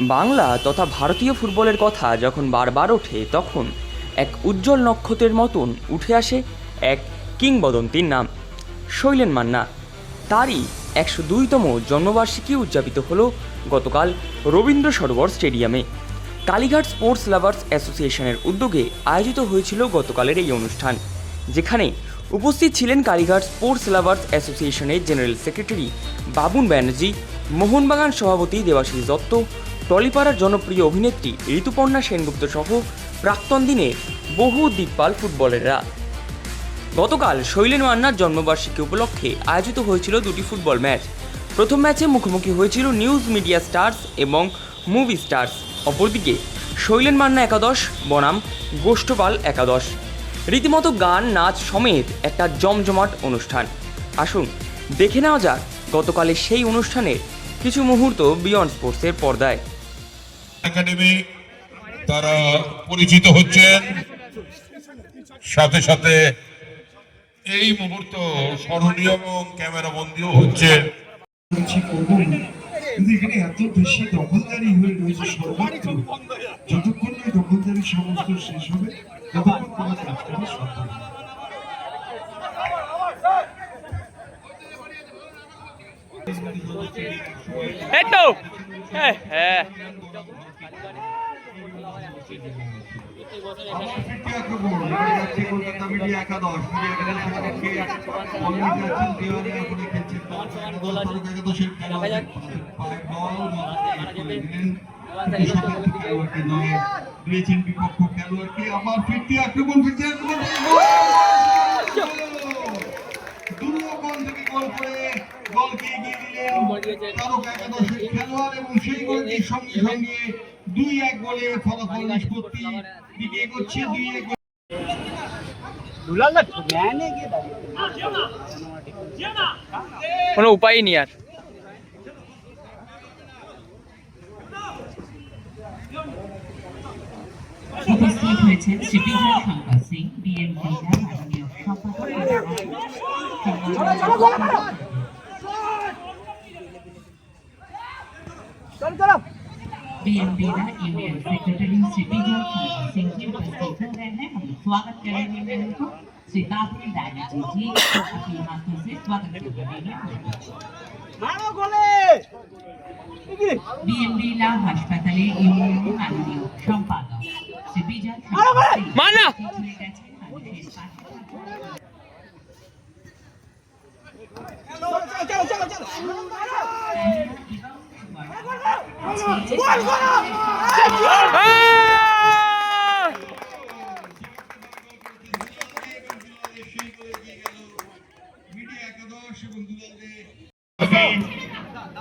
বাংলা তথা ভারতীয় ফুটবলের কথা যখন বারবার ওঠে, তখন এক উজ্জ্বল নক্ষত্রের মতন উঠে আসে এক কিংবদন্তির নাম, শৈলেন মান্না। তারই একশো দুইতম জন্মবার্ষিকী উদযাপিত হল গতকাল রবীন্দ্র সরোবর স্টেডিয়ামে। কালীঘাট স্পোর্টস লাভার্স অ্যাসোসিয়েশনের উদ্যোগে আয়োজিত হয়েছিল গতকালের এই অনুষ্ঠান, যেখানে উপস্থিত ছিলেন কালীঘাট স্পোর্টস লাভার্স অ্যাসোসিয়েশনের জেনারেল সেক্রেটারি বাবুন ব্যানার্জি, মোহনবাগান সভাপতি দেবাশিস দত্ত টলিপাড়ার জনপ্রিয় অভিনেত্রী ঋতুপর্ণা সেনগুপ্ত সহ প্রাক্তন দিনে বহু দিকপাল ফুটবলাররা। গতকাল শৈলেন মান্নার জন্মবার্ষিকী উপলক্ষে আয়োজিত হয়েছিল দুটি ফুটবল ম্যাচ। প্রথম ম্যাচে মুখোমুখি হয়েছিল নিউজ মিডিয়া স্টার্স এবং মুভি স্টার্স। অপরদিকে শৈলেন মান্না একাদশ, বনাম গোষ্ঠপাল একাদশ। রীতিমতো গান, নাচ সমেত একটা জমজমাট অনুষ্ঠান। আসুন, দেখে নেওয়া যাক গতকালের সেই অনুষ্ঠানের কিছু মুহূর্ত বিয়ন্ড স্পোর্টসের পর্দায়। একাডেমি তারা পরিচিত হচ্ছেন। সাথে সাথে এই মুহূর্ত স্মরণীয় এবং ক্যামেরা বন্দিও হচ্ছে। এত বেশি যতক্ষণ দখলদারি সমস্ত শেষ হবে, ততক্ষণ কোনো কাজ করা সম্ভব না। এই তো হ্যাঁ হ্যাঁ আমার ফিরতি আক্রমণ, এবারে যাচ্ছে কলকাতা মিডিয়া একাদশ। মিডিয়া একাদশ একাদশকে অলরেডি আছেন, দেওয়ানে এখন খেলছেন। ফারুক একাদশের খেলোয়াড় পায়ে বল মারতে করে বিপক্ষ খেলোয়াড়কে। আবার আক্রমণ, ফিরতি আক্রমণ। দুর্লভগঞ্জ থেকে গোল করে দলকে এগিয়ে দিলেন তারকা একাদশের খেলোয়াড় এবং সেই গোলটির সঙ্গে সঙ্গে দুই এক গোলে ফলাফল নিষ্পত্তি। দিকে এগোচ্ছে দুই এক। কোনো উপায়ই নেই আর। উপস্থিত হয়েছেন শ্রী বিজয় শঙ্কর সিং বিএনপি সম্পাদক। बीएमपी का यूनियन सेक्रेटरी श्री विजय शंकर सिंह जी उपस्थित हो रहे हैं हम स्वागत करेंगे मैडम को श्री काफी बैनर्जी जी को अपने हाथों से स्वागत करेंगे বিএমডি লা হাসপাতালে ইউনিয়ন মাননীয় সম্পাদক শ্রী বিজয় শঙ্কর সিং মানা! উপস্থিত হয়ে গেছেন মানুষের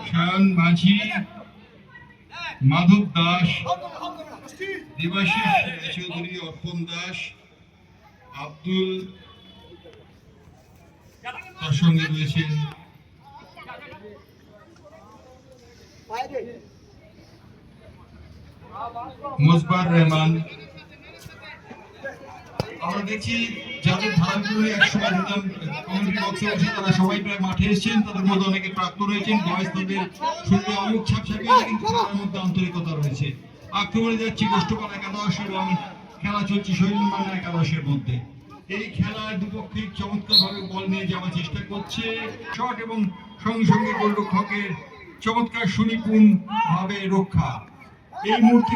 শায়ন মাঝি মাধব দাস দেবাশিস চৌধুরী অর্পণ দাস আব্দুল তার সঙ্গে রয়েছেন মোজবার রহমান, আমরা দেখছি যাদের ধারাগুলো একসময় যেতাম কমিউনিটি বক্সে বসে তারা সবাই প্রায় মাঠে এসেছেন, তাদের মধ্যে অনেকে প্রাপ্ত রয়েছেন, বয়স তাদের শরীরে অমুক ছাপ ছাপিয়ে কিন্তু খেলার মধ্যে আন্তরিকতা রয়েছে। আক্রমণে যাচ্ছি, গোষ্ঠপাল একাদশ এবং খেলা চলছে শহীদ মানা একাদশের মধ্যে। এই খেলায় দুপক্ষে চমৎকার ভাবে বল নিয়ে যাওয়ার চেষ্টা করছে। শট এবং সঙ্গে সঙ্গে গোলরক্ষকের চমৎকার সুনিপুণ ভাবে রক্ষা। এই মুহূর্তে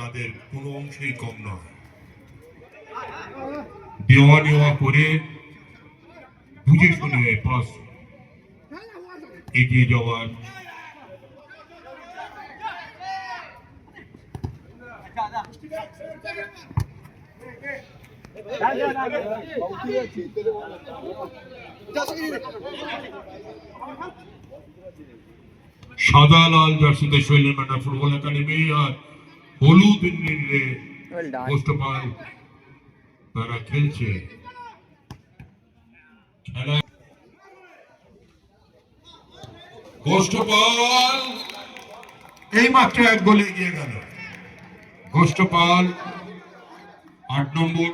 তাদের কোনো অংশেই কম নয়। দেওয়া নেওয়া করে বুঝে শুনে পাস এগিয়ে যাওয়ার সাদা, লাল জার্সিতে শৈলেন মান্না ফুটবল একাডেমি আর হলুদ নীলে গোষ্ঠপাল তারা খেলছে। খেলা গোষ্ঠপাল এই মাত্র এক গোলে এগিয়ে গেল। গোষ্ঠপাল আট নম্বর।